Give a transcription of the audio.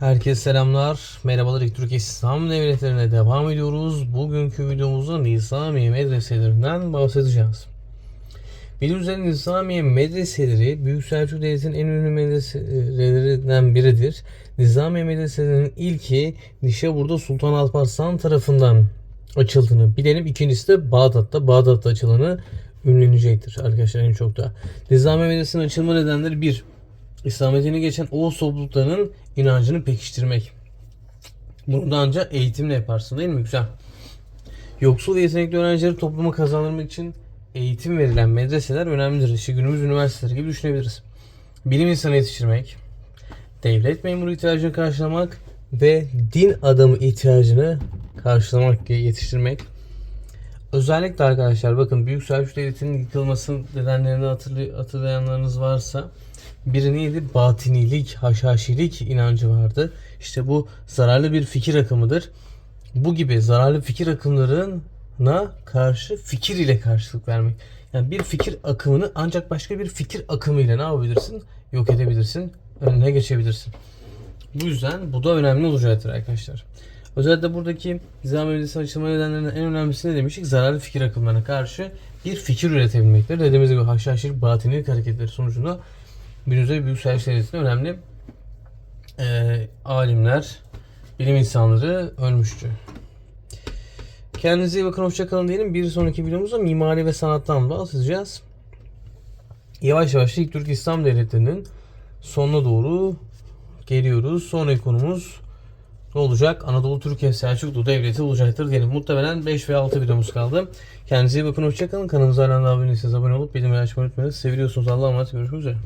Herkese selamlar. Merhabalar İlk Türkiye İslam Devletleri'ne devam ediyoruz. Bugünkü videomuzda Nizamiye medreselerinden bahsedeceğiz. Bildiğiniz üzere Nizamiye medreseleri Büyük Selçuk Devleti'nin en ünlü medreselerinden biridir. Nizamiye medreselerinin ilki Nişabur'da Sultan Alparslan tarafından açıldığını bilelim. İkincisi de Bağdat'ta. Bağdat'ta açılanı ünlenecektir arkadaşlar en çok da. Nizamiye medresesinin açılma nedenleri bir, İslamiyet'ine geçen Oğuz topluluklarının inancını pekiştirmek. Bunu da ancak eğitimle yaparsın değil mi? Güzel. Yoksul ve yetenekli öğrencileri topluma kazandırmak için eğitim verilen medreseler önemlidir. İşte günümüz üniversiteleri gibi düşünebiliriz. Bilim insanı yetiştirmek, devlet memuru ihtiyacını karşılamak ve din adamı ihtiyacını karşılamak, yetiştirmek. Özellikle arkadaşlar bakın Büyük Selçuk Devleti'nin yıkılması nedenlerini hatırlay- hatırlayanlarınız varsa biri neydi? Batinilik, haşhaşilik inancı vardı. İşte bu zararlı bir fikir akımıdır. Bu gibi zararlı fikir akımlarına karşı fikir ile karşılık vermek. Yani bir fikir akımını ancak başka bir fikir akımıyla ne yapabilirsin? Yok edebilirsin, önüne geçebilirsin. Bu yüzden bu da önemli olacaktır arkadaşlar. Özellikle buradaki Nizami Medresesi açılma nedenlerinden en önemlisi ne demiştik? Zararlı fikir akımlarına karşı bir fikir üretebilmektir. Dediğimiz gibi haşhaşilik batinilik hareketleri sonucunda günümüzde Büyük Devleti'nin önemli eee, alimler, bilim insanları ölmüştü. Kendinize iyi bakın, hoşçakalın diyelim. Bir sonraki videomuzda mimari ve sanattan bahsedeceğiz. Yavaş yavaş ilk Türk İslam Devletleri'nin sonuna doğru geliyoruz. Sonraki konumuz ne olacak? Anadolu Türkiye Selçuklu Devleti olacaktır diyelim. Muhtemelen 5 veya 6 videomuz kaldı. Kendinize iyi bakın, hoşçakalın. Kanalımıza hala abone değilseniz abone olup bildirimleri açmayı unutmayın. Seviyorsunuz. Allah'a emanet. Görüşmek üzere.